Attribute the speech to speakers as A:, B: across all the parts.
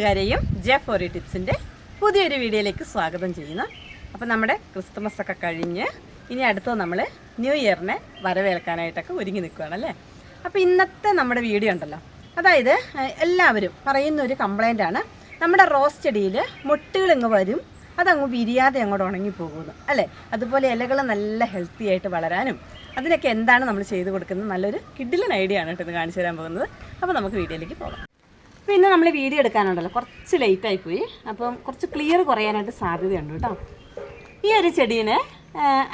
A: കൂട്ടുകാരെയും ജെ ഫോറി ടിപ്സിന്റെ പുതിയൊരു വീഡിയോയിലേക്ക് സ്വാഗതം ചെയ്യുന്നു. അപ്പോൾ നമ്മുടെ ക്രിസ്തുമസ് ഒക്കെ കഴിഞ്ഞ് ഇനി അടുത്തത് നമ്മൾ ന്യൂ ഇയറിനെ വരവേൽക്കാനായിട്ടൊക്കെ ഒരുങ്ങി നിൽക്കുകയാണല്ലേ? അപ്പോൾ ഇന്നത്തെ നമ്മുടെ വീഡിയോ ഉണ്ടല്ലോ. അതായത് എല്ലാവരും പറയുന്ന ഒരു കംപ്ലൈന്റ് ആണ്. നമ്മുടെ റോസ് ചെടിയിൽ മുട്ടുകൾ ഇങ്ങ് വരും അതങ്ങ് വിരിയാതെ അങ്ങോട്ട് ഉണങ്ങിപ്പോകുന്നു അല്ലേ? അതുപോലെ ഇലകൾ നല്ല ഹെൽത്തി ആയിട്ട് വളരാനും അതിനൊക്കെ എന്താണ് നമ്മൾ ചെയ്തു കൊടുക്കുന്നത്? നല്ലൊരു കിഡിലൻ ഐഡിയ ആണ് കേട്ടോ ഇത് കാണിച്ചു തരാൻ പോകുന്നത്. അപ്പോൾ നമുക്ക് വീഡിയോയിലേക്ക് പോകാം. അപ്പോൾ ഇന്ന് നമ്മൾ വീഡിയോ എടുക്കാനുണ്ടല്ലോ. കുറച്ച് ലേറ്റ് ആയി പോയി. അപ്പം കുറച്ച് ക്ലിയർ കുറയാനായിട്ട് സാധ്യതയുണ്ട് കേട്ടോ. ഈ ഒരു ചെടീനെ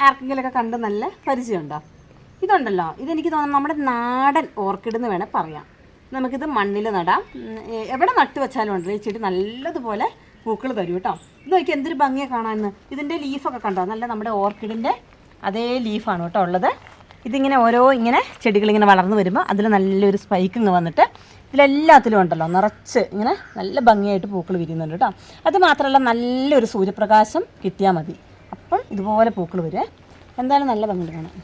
A: ആർക്കെങ്കിലുമൊക്കെ കണ്ട് നല്ല പരിചയമുണ്ടോ? ഇതുണ്ടല്ലോ. ഇതെനിക്ക് തോന്നുന്നു നമ്മുടെ നാടൻ ഓർക്കിഡ് എന്ന് വേണേൽ പറയാം. നമുക്കിത് മണ്ണിൽ നടാം. എവിടെ നട്ട് വെച്ചാലും ഉണ്ടല്ലോ ഈ ചെടി നല്ലതുപോലെ പൂക്കൾ തരും കേട്ടോ. ഇത് നോക്കി എന്തൊരു ഭംഗിയാണ് കാണാമെന്ന് ഇതിന്റെ ലീഫൊക്കെ കണ്ടോ? നല്ല നമ്മുടെ ഓർക്കിഡിന്റെ അതേ ലീഫാണ് കേട്ടോ ഉള്ളത്. ഇതിങ്ങനെ ഓരോ ഇങ്ങനെ ചെടികൾ ഇങ്ങനെ വളർന്നു വരുമ്പോൾ അതിൽ നല്ലൊരു സ്പൈക്ക് ഇങ്ങ് വന്നിട്ട് ഇതിലെല്ലാത്തിലും ഉണ്ടല്ലോ. നിറച്ച് ഇങ്ങനെ നല്ല ഭംഗിയായിട്ട് പൂക്കൾ വിരിയുന്നുണ്ട് കേട്ടോ. അത് മാത്രമല്ല നല്ലൊരു സൂര്യപ്രകാശം കിട്ടിയാൽ മതി. അപ്പം ഇതുപോലെ പൂക്കൾ വരെ എന്തായാലും നല്ല ഭംഗി വേണം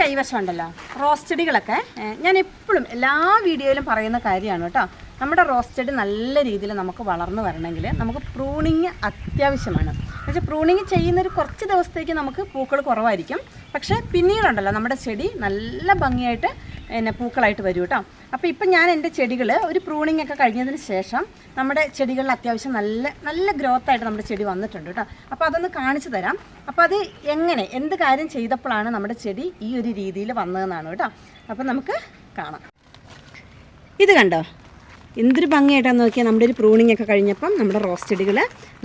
A: കൈവശം ഉണ്ടല്ലോ. റോസ് ചെടികളൊക്കെ ഞാൻ എപ്പോഴും എല്ലാ വീഡിയോയിലും പറയുന്ന കാര്യമാണ് കേട്ടോ. നമ്മുടെ റോസ് ചെടി നല്ല രീതിയിൽ നമുക്ക് വളർന്നു വരണമെങ്കിൽ നമുക്ക് പ്രൂണിങ് അത്യാവശ്യമാണ്. പക്ഷേ പ്രൂണിങ് ചെയ്യുന്ന ഒരു കുറച്ച് ദിവസത്തേക്ക് നമുക്ക് പൂക്കൾ കുറവായിരിക്കും. പക്ഷേ പിന്നീടുണ്ടല്ലോ നമ്മുടെ ചെടി നല്ല ഭംഗിയായിട്ട് പിന്നെ പൂക്കളായിട്ട് വരും കേട്ടോ. അപ്പോൾ ഇപ്പം ഞാൻ എന്റെ ചെടികൾ ഒരു പ്രൂണിങ് ഒക്കെ കഴിഞ്ഞതിന് ശേഷം നമ്മുടെ ചെടികളിൽ അത്യാവശ്യം നല്ല നല്ല ഗ്രോത്ത് ആയിട്ട് നമ്മുടെ ചെടി വന്നിട്ടുണ്ട് കേട്ടോ. അപ്പോൾ അതൊന്ന് കാണിച്ചു തരാം. അപ്പോൾ അത് എങ്ങനെ എന്ത് കാര്യം ചെയ്തപ്പോഴാണ് നമ്മുടെ ചെടി ഈ ഒരു രീതിയിൽ വന്നതെന്നാണ് കേട്ടോ. അപ്പോൾ നമുക്ക് കാണാം. ഇത് കണ്ടോ? എന്തൊരു ഭംഗിയായിട്ടാന്ന് നോക്കിയാൽ നമ്മുടെ ഒരു പ്രൂണിംഗ് ഒക്കെ കഴിഞ്ഞപ്പം നമ്മുടെ റോസ് ചെടികൾ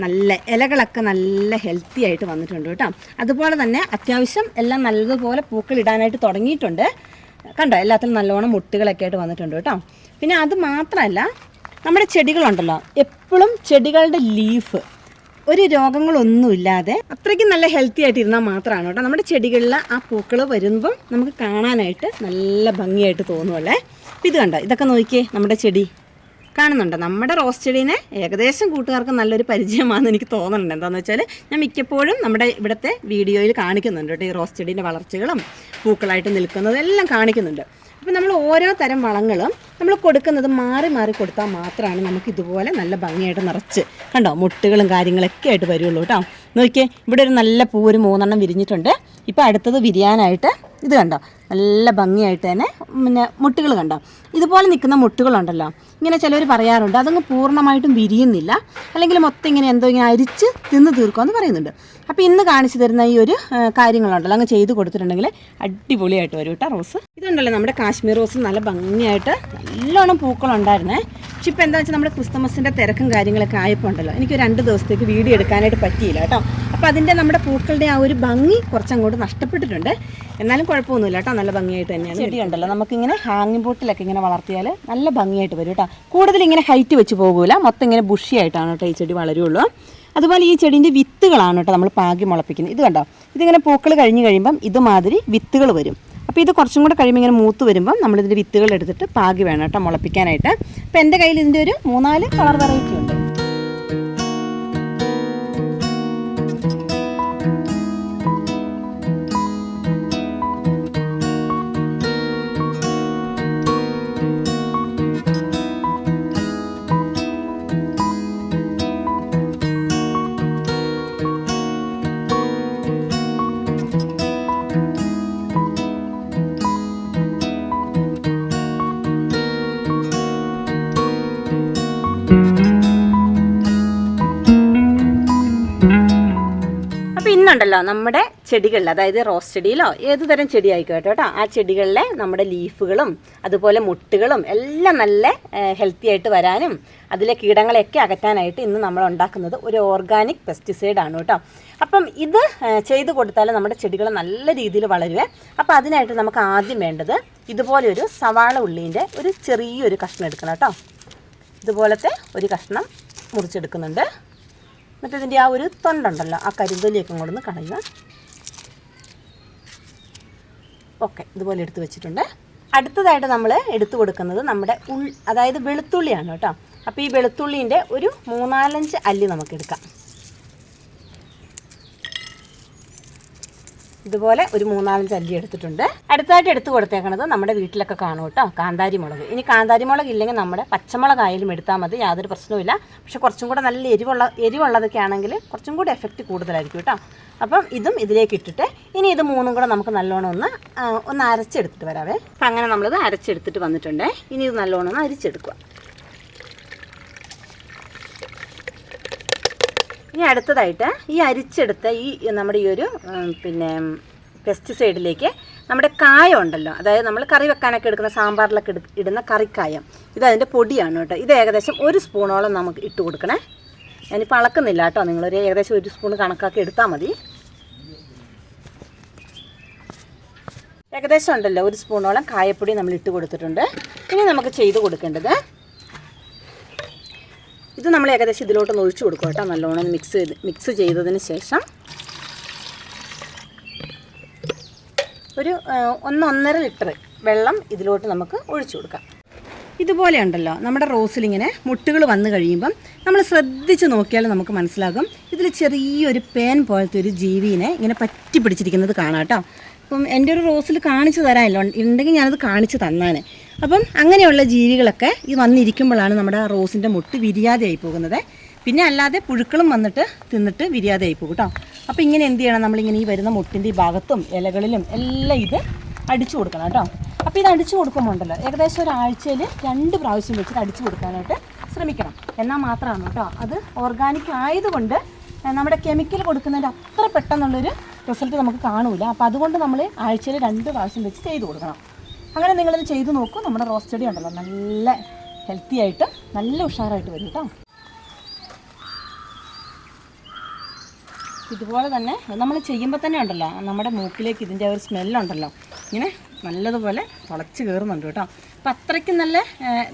A: നല്ല ഇലകളൊക്കെ നല്ല ഹെൽത്തി ആയിട്ട് വന്നിട്ടുണ്ട് കേട്ടോ. അതുപോലെ തന്നെ അത്യാവശ്യം എല്ലാം നല്ലതുപോലെ പൂക്കൾ ഇടാനായിട്ട് തുടങ്ങിയിട്ടുണ്ട്. കണ്ടോ? എല്ലാത്തിലും നല്ലോണം മുട്ടുകളൊക്കെ ആയിട്ട് വന്നിട്ടുണ്ട് കേട്ടോ. പിന്നെ അത് മാത്രമല്ല നമ്മുടെ ചെടികളുണ്ടല്ലോ. എപ്പോഴും ചെടികളുടെ ലീഫ് ഒരു രോഗങ്ങളൊന്നുമില്ലാതെ അത്രയ്ക്കും നല്ല ഹെൽത്തി ആയിട്ട് ഇരുന്നാൽ മാത്രമാണ് കേട്ടോ. നമ്മുടെ ചെടികളിൽ ആ പൂക്കൾ വരുമ്പം നമുക്ക് കാണാനായിട്ട് നല്ല ഭംഗിയായിട്ട് തോന്നുമല്ലേ ഇത് കണ്ടോ? ഇതൊക്കെ നോക്കിയേ നമ്മുടെ ചെടി. കാണുന്നുണ്ടോ. നമ്മുടെ റോസ് ചെടീനെ ഏകദേശം കൂട്ടുകാർക്ക് നല്ലൊരു പരിചയമാണെന്ന് എനിക്ക് തോന്നുന്നുണ്ട്. എന്താണെന്ന് വെച്ചാൽ ഞാൻ മിക്കപ്പോഴും നമ്മുടെ ഇവിടുത്തെ വീഡിയോയിൽ കാണിക്കുന്നുണ്ട് കേട്ടോ ഈ റോസ് ചെടീന്റെ വളർച്ചകളും പൂക്കളായിട്ട് നിൽക്കുന്നതും എല്ലാം കാണിക്കുന്നുണ്ട്. അപ്പോൾ നമ്മൾ ഓരോ തരം വളങ്ങളും നമ്മൾ കൊടുക്കുന്നത് മാറി മാറി കൊടുത്താൽ മാത്രമാണ് നമുക്ക് ഇതുപോലെ നല്ല ഭംഗിയായിട്ട് നിറച്ച് കണ്ടോ മുട്ടുകളും കാര്യങ്ങളൊക്കെ ആയിട്ട് വരുള്ളൂ കേട്ടോ. നോക്കിയേ ഇവിടെ ഒരു നല്ല പൂ ഒരു മൂന്നെണ്ണം വിരിഞ്ഞിട്ടുണ്ട്. ഇപ്പോൾ അടുത്തത് വിരിയാനായിട്ട് ഇത് കണ്ടോ? നല്ല ഭംഗിയായിട്ട് തന്നെ പിന്നെ മുട്ടുകൾ കണ്ടോ? ഇതുപോലെ നിൽക്കുന്ന മുട്ടുകളുണ്ടല്ലോ. ഇങ്ങനെ ചിലർ പറയാറുണ്ട് അതങ്ങ് പൂർണമായിട്ടും വിരിയുന്നില്ല. അല്ലെങ്കിൽ മൊത്തം ഇങ്ങനെ എന്തോ ഇങ്ങനെ അരിച്ച് തിന്ന് തീർക്കുമെന്ന് പറയുന്നുണ്ട്. അപ്പോൾ ഇന്ന് കാണിച്ചു തരുന്ന ഈ ഒരു കാര്യങ്ങളുണ്ടല്ലോ. അങ്ങ് ചെയ്ത് കൊടുത്തിട്ടുണ്ടെങ്കിൽ അടിപൊളിയായിട്ട് വരും കേട്ടോ റോസ്. ഇതുണ്ടല്ലോ നമ്മുടെ കാശ്മീർ റോസ് നല്ല ഭംഗിയായിട്ട് നല്ലോണം പൂക്കളുണ്ടായിരുന്നേ. പക്ഷെ ഇപ്പോൾ എന്താ വെച്ചാൽ നമ്മുടെ ക്രിസ്തുമസിന്റെ തിരക്കും കാര്യങ്ങളൊക്കെ ആയപ്പോൾ ഉണ്ടല്ലോ. എനിക്ക് രണ്ട് ദിവസത്തേക്ക് വീഡിയോ എടുക്കാനായിട്ട് പറ്റിയില്ല കേട്ടോ. അപ്പോൾ അതിന്റെ നമ്മുടെ പൂക്കളുടെ ആ ഒരു ഭംഗി കുറച്ചങ്ങോട്ട് നഷ്ടപ്പെട്ടിട്ടുണ്ട്. എന്നാലും കുഴപ്പമൊന്നുമില്ല കേട്ടോ. നല്ല ഭംഗിയായിട്ട് തന്നെയാണ് ചെടി ഉണ്ടല്ലോ നമുക്കിങ്ങനെ ഹാങ്ങിങ് ബോട്ടിലൊക്കെ ഇങ്ങനെ വളർത്തിയാൽ നല്ല ഭംഗിയായിട്ട് വരും കേട്ടോ. കൂടുതൽ ഇങ്ങനെ ഹൈറ്റ് വെച്ച് പോകൂല. മൊത്തം ഇങ്ങനെ ബുഷിയായിട്ടാണ് കേട്ടോ ഈ ചെടി വളരുള്ളൂ. അതുപോലെ ഈ ചെടീന്റെ വിത്തുകളാണ് കേട്ടോ നമ്മൾ പാകി മുളപ്പിക്കുന്നത്. ഇത് കണ്ടോ? ഇതിങ്ങനെ പൂക്കൾ കഴിഞ്ഞ് കഴിയുമ്പം ഇതുമാതിരി വിത്തുകൾ വരും. അപ്പോൾ ഇത് കുറച്ചും കൂടെ കഴിയുമ്പോൾ ഇങ്ങനെ മൂത്ത് വരുമ്പം നമ്മളിതിന്റെ വിത്തുകൾ എടുത്തിട്ട് പാകി വേണം കേട്ടോ മുളപ്പിക്കാനായിട്ട്. അപ്പോൾ എന്റെ കയ്യിൽ ഇതിന്റെ ഒരു മൂന്നാൽ കളർ വെറൈറ്റി ഉണ്ട്. ഇന്നുണ്ടല്ലോ നമ്മുടെ ചെടികളിൽ അതായത് റോസ് ചെടിയിലോ ഏത് തരം ചെടി ആയിക്കോട്ടെ കേട്ടോ. ആ ചെടികളിലെ നമ്മുടെ ലീഫുകളും അതുപോലെ മുട്ടുകളും എല്ലാം നല്ല ഹെൽത്തി ആയിട്ട് വരാനും അതിലെ കീടങ്ങളെയൊക്കെ അകറ്റാനായിട്ട് ഇന്ന് നമ്മൾ ഉണ്ടാക്കുന്നത് ഒരു ഓർഗാനിക് പെസ്റ്റിസൈഡ് ആണ് കേട്ടോ. അപ്പം ഇത് ചെയ്ത് കൊടുത്താൽ നമ്മുടെ ചെടികൾ നല്ല രീതിയിൽ വളരുവേ. അപ്പോൾ അതിനായിട്ട് നമുക്ക് ആദ്യം വേണ്ടത് ഇതുപോലെ ഒരു സവാള ഉള്ളീന്റെ ഒരു ചെറിയൊരു കഷ്ണം എടുക്കണം കേട്ടോ. ഇതുപോലത്തെ ഒരു കഷ്ണം മുറിച്ചെടുക്കുന്നുണ്ട്. ഇതിന്റെ ആ ഒരു തൊണ്ടുണ്ടല്ലോ ആ കരിന്തൊലിയൊക്കെ കൊണ്ടൊന്ന് കളയുക. ഓക്കെ ഇതുപോലെ എടുത്ത് വെച്ചിട്ടുണ്ട്. അടുത്തതായിട്ട് നമ്മൾ എടുത്തു കൊടുക്കുന്നത് നമ്മുടെ ഉൾ അതായത് വെളുത്തുള്ളിയാണ് കേട്ടോ. അപ്പോൾ ഈ വെളുത്തുള്ളീന്റെ ഒരു മൂന്നാലഞ്ച് അല്ലി നമുക്ക് ഇതുപോലെ ഒരു മൂന്നാലഞ്ച് അല്ലി എടുത്തിട്ടുണ്ട്. അടുത്തായിട്ട് എടുത്തു കൊടുത്തേക്കണത് നമ്മുടെ വീട്ടിലൊക്കെ കാണും കേട്ടോ കാന്താരി മുളക് ഇനി കാന്താരി മുളക് ഇല്ലെങ്കിൽ നമ്മുടെ പച്ചമുളകായാലും എടുത്താൽ മതി യാതൊരു പ്രശ്നവുമില്ല. പക്ഷെ കുറച്ചും കൂടെ നല്ല എരിവുള്ള എരിവുള്ളതൊക്കെ ആണെങ്കിൽ കുറച്ചും കൂടി എഫക്റ്റ് കൂടുതലായിരിക്കും കേട്ടോ. അപ്പം ഇതും ഇതിലേക്ക് ഇട്ടിട്ട് ഇനി ഇത് മൂന്നും കൂടെ നമുക്ക് നല്ലോണം ഒന്ന് ഒന്ന് അരച്ചെടുത്തിട്ട് വരാവേ. അപ്പം അങ്ങനെ നമ്മളിത് അരച്ചെടുത്തിട്ട് വന്നിട്ടുണ്ട്. ഇനി ഇത് നല്ലോണം ഒന്ന് അരിച്ചെടുക്കുക. ഇനി അടുത്തതായിട്ട് ഈ അരിച്ചെടുത്ത ഈ നമ്മുടെ ഈ ഒരു പിന്നെ പെസ്റ്റിസൈഡിലേക്ക് നമ്മുടെ കായ ഉണ്ടല്ലോ. അതായത് നമ്മൾ കറി വെക്കാനൊക്കെ എടുക്കുന്ന സാമ്പാറിലൊക്കെ ഇടുന്ന കറിക്കായം. ഇത് അതിന്റെ പൊടിയാണ് കേട്ടോ. ഇത് ഏകദേശം ഒരു സ്പൂണോളം നമുക്ക് ഇട്ട് കൊടുക്കണേ. ഞാനിപ്പോൾ അളക്കുന്നില്ല കേട്ടോ. നിങ്ങളൊരു ഏകദേശം ഒരു സ്പൂൺ കണക്കാക്കി എടുത്താൽ മതി. ഏകദേശം ഉണ്ടല്ലോ. ഒരു സ്പൂണോളം കായപ്പൊടി നമ്മൾ ഇട്ട് കൊടുത്തിട്ടുണ്ട്. ഇനി നമുക്ക് ചെയ്ത് കൊടുക്കേണ്ടത് ഇത് നമ്മൾ ഏകദേശം ഇതിലോട്ട് ഒഴിച്ചു കൊടുക്കും കേട്ടോ നല്ലോണം മിക്സ് ചെയ്ത് മിക്സ് ചെയ്തതിന് ശേഷം ഒരു ഒന്ന് ഒന്നര ലിറ്റർ വെള്ളം ഇതിലോട്ട് നമുക്ക് ഒഴിച്ചു കൊടുക്കാം. ഇതുപോലെ ഉണ്ടല്ലോ നമ്മുടെ റോസിലിങ്ങനെ മുട്ടുകൾ വന്നു കഴിയുമ്പം നമ്മൾ ശ്രദ്ധിച്ച് നോക്കിയാൽ നമുക്ക് മനസ്സിലാകും. ഇതിൽ ചെറിയൊരു പേൻ പോലത്തെ ഒരു ജീവിനെ ഇങ്ങനെ പറ്റി പിടിച്ചിരിക്കുന്നത് കാണാം കേട്ടോ. അപ്പം എന്റെ ഒരു റോസിൽ കാണിച്ചു തരാമല്ലോ ഉണ്ടെങ്കിൽ ഞാനത് കാണിച്ചു തന്നാണ്. അപ്പം അങ്ങനെയുള്ള ജീവികളൊക്കെ ഈ വന്നിരിക്കുമ്പോഴാണ് നമ്മുടെ ആ റോസിന്റെ മുട്ട് വിരിയാതെയായി പോകുന്നത്. പിന്നെ അല്ലാതെ പുഴുക്കളും വന്നിട്ട് തിന്നിട്ട് വിരിയാതെയായി പോകും കേട്ടോ അപ്പോൾ ഇങ്ങനെ എന്ത് ചെയ്യണം? നമ്മളിങ്ങനെ ഈ വരുന്ന മുട്ടിന്റെ ഈ ഭാഗത്തും ഇലകളിലും എല്ലാം ഇത് അടിച്ചു കൊടുക്കണം കേട്ടോ അപ്പോൾ ഇത് അടിച്ചു കൊടുക്കുമ്പോൾ ഉണ്ടല്ലോ ഏകദേശം ഒരാഴ്ചയിൽ രണ്ട് പ്രാവശ്യം വെച്ചിട്ട് അടിച്ചു കൊടുക്കാനായിട്ട് ശ്രമിക്കണം. എന്നാൽ മാത്രമാണ് കേട്ടോ അത് ഓർഗാനിക് ആയതുകൊണ്ട് നമ്മുടെ കെമിക്കൽ കൊടുക്കുന്നതിന്റെ അത്ര പെട്ടെന്നുള്ളൊരു റിസൾട്ട് നമുക്ക് കാണൂല. അപ്പോൾ അതുകൊണ്ട് നമ്മൾ ആഴ്ചയിൽ രണ്ട് പ്രാവശ്യം വെച്ച് ചെയ്ത് കൊടുക്കണം. അങ്ങനെ നിങ്ങളിത് ചെയ്ത് നോക്കൂ. നമ്മുടെ റോസ് ചെടി ഉണ്ടല്ലോ. നല്ല ഹെൽത്തി ആയിട്ട് നല്ല ഉഷാറായിട്ട് വരും കേട്ടോ ഇതുപോലെ തന്നെ നമ്മൾ ചെയ്യുമ്പോൾ തന്നെ ഉണ്ടല്ലോ. നമ്മുടെ മൂക്കിലേക്ക് ഇതിന്റെ ഒരു സ്മെല്ലുണ്ടല്ലോ ഇങ്ങനെ നല്ലതുപോലെ തുളച്ച് കയറുന്നുണ്ട് കേട്ടോ അപ്പം അത്രയ്ക്കും നല്ല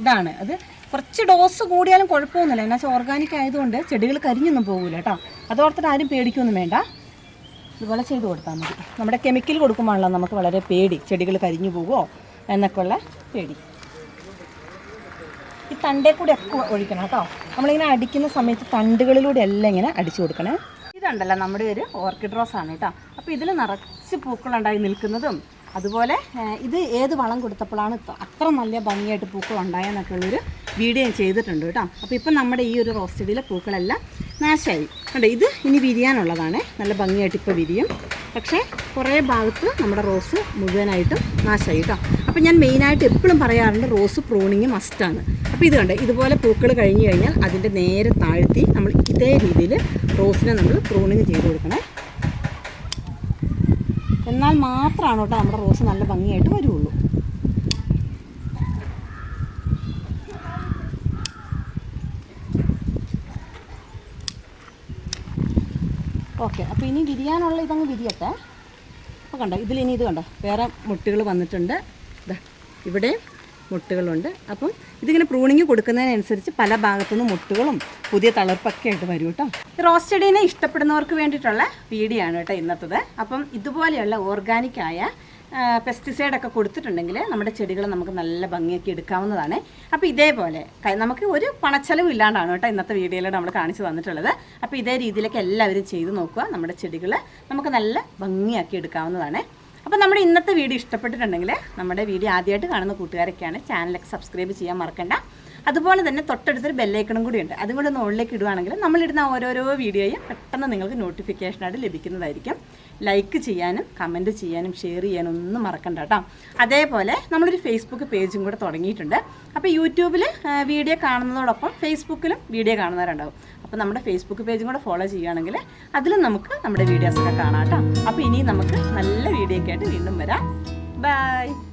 A: ഇതാണ്. അത് കുറച്ച് ഡോസ് കൂടിയാലും കുഴപ്പമൊന്നുമില്ല. എന്നാൽ ഓർഗാനിക് ആയതുകൊണ്ട് ചെടികൾ കരിഞ്ഞൊന്നും പോകില്ല കേട്ടോ അതോർത്തിട്ട് ആരും പേടിക്കൊന്നും വേണ്ട. ഇതുപോലെ ചെയ്ത് കൊടുത്താൽ മതി. നമ്മുടെ കെമിക്കൽ കൊടുക്കുമ്പോഴാണല്ലോ നമുക്ക് വളരെ പേടി. ചെടികൾ കരിഞ്ഞു പോകുമോ എന്നൊക്കെയുള്ള പേടി. ഈ തണ്ടേ കൂടി ഒക്കെ ഒഴിക്കണം കേട്ടോ. നമ്മളിങ്ങനെ അടിക്കുന്ന സമയത്ത് തണ്ടുകളിലൂടെ എല്ലാം ഇങ്ങനെ അടിച്ചു കൊടുക്കണേ. ഇതുണ്ടല്ലോ നമ്മുടെ ഒരു ഓർക്കിഡ് റോസ് ആണ് കേട്ടോ. അപ്പോൾ ഇതിൽ നിറച്ച് പൂക്കളുണ്ടായി നിൽക്കുന്നതും അതുപോലെ ഇത് ഏത് വളം കൊടുത്തപ്പോഴാണ് അത്ര നല്ല ഭംഗിയായിട്ട് പൂക്കൾ ഉണ്ടായെന്നൊക്കെ ഉള്ളൊരു വീഡിയോ ചെയ്തിട്ടുണ്ട് കേട്ടോ. അപ്പോൾ ഇപ്പം നമ്മുടെ ഈ ഒരു റോസ് ചെടിയിലെ പൂക്കളെല്ലാം നാശമായി കണ്ടോ ഇത് ഇനി വിരിയാനുള്ളതാണ്. നല്ല ഭംഗിയായിട്ട് ഇപ്പോൾ വിരിയും. പക്ഷേ കുറേ ഭാഗത്ത് നമ്മുടെ റോസ് മുഴുവനായിട്ടും നാശമായി കേട്ടോ. അപ്പോൾ ഞാൻ മെയിനായിട്ട് എപ്പോഴും പറയാറുണ്ട് റോസ് പ്രൂണിങ് മസ്റ്റാണ് അപ്പോൾ ഇത് കണ്ടോ ഇതുപോലെ പൂക്കൾ കഴിഞ്ഞ് കഴിഞ്ഞാൽ അതിന്റെ നേരെ താഴ്ത്തി നമ്മൾ ഇതേ രീതിയിൽ റോസിനെ നമ്മൾ പ്രൂണിങ് ചെയ്ത് കൊടുക്കണേ. എന്നാൽ മാത്രമാണ് കേട്ടോ നമ്മുടെ റോസ് നല്ല ഭംഗിയായിട്ട് വരുള്ളൂ. ഓക്കെ അപ്പോൾ ഇനി വിരിയാനുള്ള ഇതങ്ങ് വിരിയട്ടെ. അപ്പോൾ കണ്ടോ ഇതിലിനി ഇത് കണ്ടോ വേറെ മുട്ടുകൾ വന്നിട്ടുണ്ട്. ഇതാ ഇവിടെ മുട്ടുകളുണ്ട്. അപ്പം ഇതിങ്ങനെ പ്രൂണിങ് കൊടുക്കുന്നതിനനുസരിച്ച് പല ഭാഗത്തുനിന്ന് മുട്ടുകളും പുതിയ തളർപ്പൊക്കെ ആയിട്ട് വരും കേട്ടോ. റോസ് ചെടീനെ ഇഷ്ടപ്പെടുന്നവർക്ക് വേണ്ടിയിട്ടുള്ള വീഡിയോ ആണ് കേട്ടോ ഇന്നത്തത്. അപ്പം ഇതുപോലെയുള്ള ഓർഗാനിക് ആയ പെസ്റ്റിസൈഡ് ഒക്കെ കൊടുത്തിട്ടുണ്ടെങ്കിൽ നമ്മുടെ ചെടികൾ നമുക്ക് നല്ല ഭംഗിയാക്കി എടുക്കാവുന്നതാണ്. അപ്പോൾ ഇതേപോലെ നമുക്ക് ഒരു പണച്ചെലവ് ഇല്ലാണ്ടാണ് കേട്ടോ ഇന്നത്തെ വീഡിയോയിൽ നമ്മൾ കാണിച്ചു തന്നിട്ടുള്ളത്. അപ്പോൾ ഇതേ രീതിയിലൊക്കെ എല്ലാവരും ചെയ്ത് നോക്കുക. നമ്മുടെ ചെടികൾ നമുക്ക് നല്ല ഭംഗിയാക്കി എടുക്കാവുന്നതാണ്. അപ്പോൾ നമ്മുടെ ഇന്നത്തെ വീഡിയോ ഇഷ്ടപ്പെട്ടിട്ടുണ്ടെങ്കിൽ നമ്മുടെ വീഡിയോ ആദ്യമായിട്ട് കാണുന്ന കൂട്ടുകാരൊക്കെയാണ് ചാനലൊക്കെ സബ്സ്ക്രൈബ് ചെയ്യാൻ മറക്കണ്ട. അതുപോലെ തന്നെ തൊട്ടടുത്തൊരു ബെല്ലൈക്കണും കൂടി ഉണ്ട്. അതും ഒന്ന് ഉള്ളിലേക്ക് ഇടുവാണെങ്കിൽ നമ്മളിടുന്ന ഓരോരോ വീഡിയോയും പെട്ടെന്ന് നിങ്ങൾക്ക് നോട്ടിഫിക്കേഷനായിട്ട് ലഭിക്കുന്നതായിരിക്കും. ലൈക്ക് ചെയ്യാനും കമന്റ് ചെയ്യാനും ഷെയർ ചെയ്യാനും ഒന്നും മറക്കണ്ട കേട്ടോ അതേപോലെ നമ്മളൊരു ഫേസ്ബുക്ക് പേജും കൂടെ തുടങ്ങിയിട്ടുണ്ട്. അപ്പോൾ യൂട്യൂബിൽ വീഡിയോ കാണുന്നതോടൊപ്പം ഫേസ്ബുക്കിലും വീഡിയോ കാണുന്നവരുണ്ടാവും. അപ്പോൾ നമ്മുടെ ഫേസ്ബുക്ക് പേജും കൂടെ ഫോളോ ചെയ്യുകയാണെങ്കിൽ അതിലും നമുക്ക് നമ്മുടെ വീഡിയോസൊക്കെ കാണാം കേട്ടോ അപ്പോൾ ഇനി നമുക്ക് നല്ല വീഡിയോ ഒക്കെ ആയിട്ട് വീണ്ടും വരാം. ബൈ